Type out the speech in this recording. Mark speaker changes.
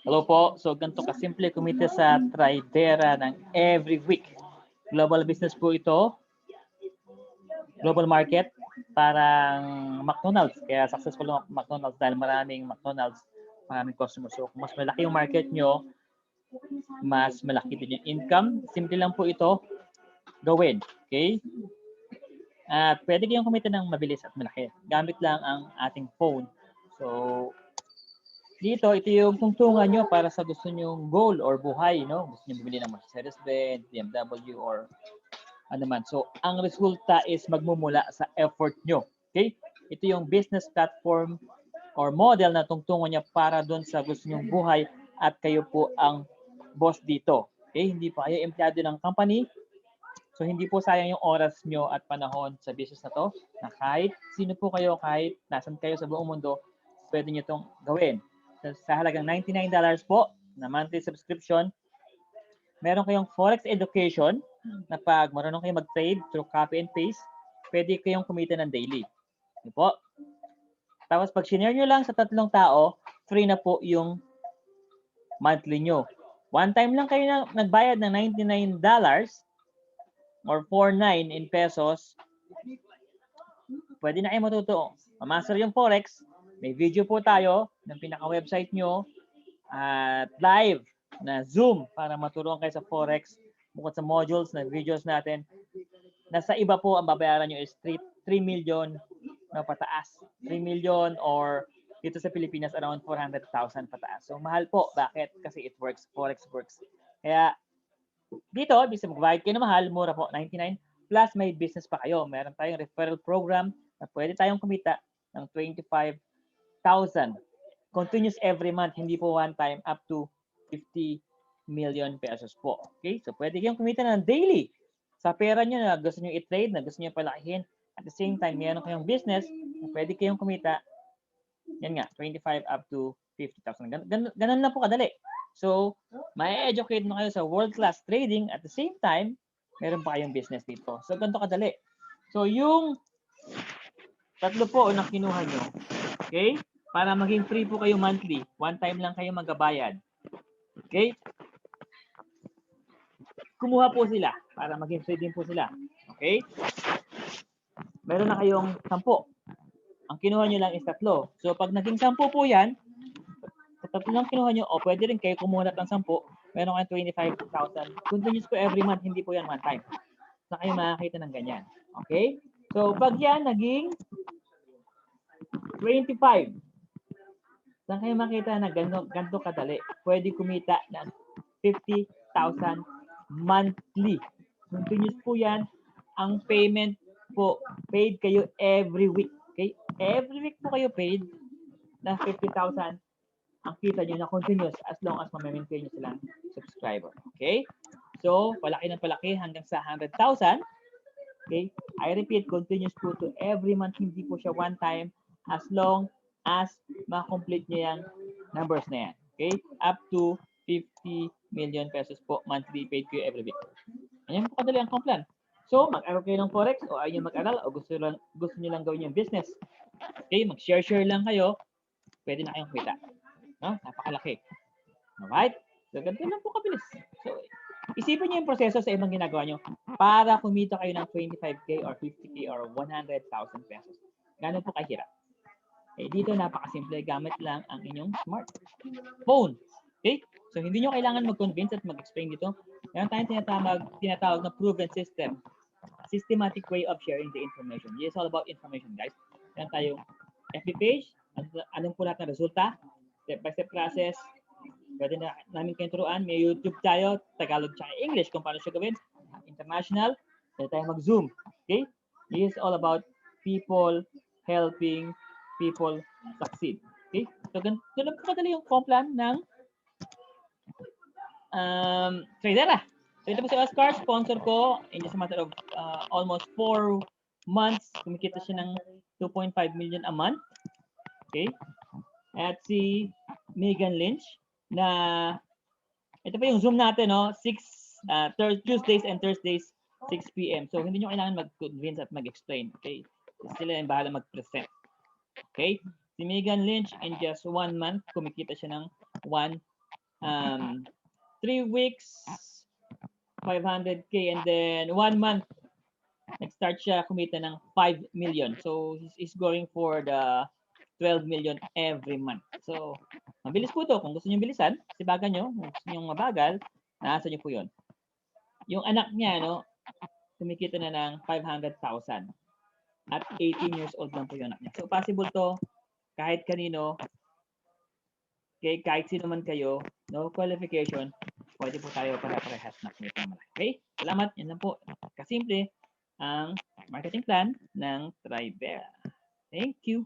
Speaker 1: Hello po. So ganito kasimple kumita sa Tridera ng every week. Global business po ito. Global market. Parang McDonald's. Kaya successful ang McDonald's dahil maraming McDonald's, maraming customers. So kung mas malaki yung market nyo, mas malaki din yung income. Simple lang po ito gawin. Okay? At pwede kayong kumita ng mabilis at malaki. Gamit lang ang ating phone. So, dito, ito yung tungtungan nyo para sa gusto nyong goal or buhay, no? Gusto nyo bumili ng Mercedes-Benz, BMW, or ano man. So, ang resulta is magmumula sa effort nyo. Okay? Ito yung business platform or model na tungtungan niya para doon sa gusto nyong buhay at kayo po ang boss dito. Okay? Hindi pa kayo empleyado ng company. So, hindi po sayang yung oras nyo at panahon sa business na to na kahit sino po kayo, kahit nasan kayo sa buong mundo, pwede nyo itong gawin sa halagang $99 po na monthly subscription, meron kayong Forex Education na pag marunong kayo mag-trade through copy and paste, pwede kayong kumita ng daily. Di po? Tapos pag sinare nyo lang sa tatlong tao, free na po yung monthly nyo. One time lang kayo na, nagbayad ng $99 or 49 in pesos, pwede na kayo matuto. Mamaster yung Forex, may video po tayo ng pinaka-website nyo at live na Zoom para maturuan kayo sa Forex bukod sa modules na videos natin. Nasa iba po ang babayaran nyo is 3, 3 million na pataas. 3 million or dito sa Pilipinas around 400,000 pataas. So mahal po. Bakit? Kasi it works. Forex works. Kaya dito, bisa magbayad kayo na mahal, mura po, 99. Plus may business pa kayo. Meron tayong referral program na pwede tayong kumita ng 25 1,000 continuous every month, hindi po one time up to 50 million pesos po. Okay? So pwede kayong kumita ng daily sa pera nyo na gusto nyo i-trade, na gusto nyo palakihin. At the same time, meron kayong business na pwede kayong kumita yan nga, 25 up to 50,000. Gan gan ganun lang po kadali. So, ma-educate mo kayo sa world-class trading at the same time, meron pa kayong business dito. So, ganito kadali. So, yung tatlo po na kinuha nyo, okay? Para maging free po kayo monthly. One time lang kayo magabayad. Okay? Kumuha po sila para maging free din po sila. Okay? Meron na kayong sampo. Ang kinuha nyo lang is tatlo. So pag naging sampo po yan, sa tatlo lang kinuha nyo, o pwede rin kayo kumuha ng sampo, meron kayong 25,000. Continuous po every month, hindi po yan one time. Na kayo makakita ng ganyan. Okay? So pag yan naging 25, Saan kayo makita na ganito, ganito kadali? Pwede kumita ng 50,000 monthly. Continuous po yan. Ang payment po, paid kayo every week. Okay? Every week po kayo paid na 50,000 ang kita nyo na continuous as long as mamaintain nyo silang subscriber. Okay? So, palaki ng palaki hanggang sa 100,000. Okay? I repeat, continuous po to every month. Hindi po siya one time as long as ma-complete nyo yung numbers na yan. Okay? Up to 50 million pesos po monthly paid kayo every week. Ayan po kadali ang plan. So, mag-aral kayo ng Forex o ayaw mag-aral o gusto, lang, gusto nyo lang gawin yung business. Okay? Mag-share-share lang kayo. Pwede na kayong kumita. No? Napakalaki. Alright? So, ganito lang po kabilis. So, isipin nyo yung proseso sa ibang ginagawa nyo para kumita kayo ng 25K or 50K or 100,000 pesos. Gano'n po kahirap. Eh, dito napakasimple. Gamit lang ang inyong smartphone. Okay? So, hindi nyo kailangan mag-convince at mag-explain dito. Meron tayong tinatawag, tinatawag na proven system. Systematic way of sharing the information. It's all about information, guys. Meron tayong FB page. Anong po lahat resulta? Step-by-step process. Pwede na namin kayong turuan. May YouTube tayo, Tagalog tsaka English kung paano siya gawin. International. Pwede tayo mag-Zoom. Okay? This is all about people helping people succeed. Okay? So, lang po kadali yung complan ng um, Tradera. So, ito po si Oscar, sponsor ko. In just a matter of uh, almost four months, kumikita siya ng 2.5 million a month. Okay? At si Megan Lynch na ito pa yung Zoom natin, no? 6 uh, Tuesdays and Thursdays 6 p.m. So, hindi nyo kailangan mag-convince at mag-explain. Okay? Sila yung bahala mag-present. Okay? Si Megan Lynch in just one month, kumikita siya ng 1 um, three weeks, 500k, and then one month, nag-start siya kumita ng 5 million. So, he's, he's going for the 12 million every month. So, mabilis po to. Kung gusto niyo bilisan, sibagan nyo. Kung gusto niyo mabagal, nasa niyo po yun. Yung anak niya, no, kumikita na ng 500,000. At 18 years old lang po yung anak niya. So, possible to kahit kanino, okay, kahit sino man kayo, no qualification, pwede po tayo para-parehas na kumita ng malaki. Okay? Salamat. Yan lang po. Kasimple ang marketing plan ng Tribera. Thank you.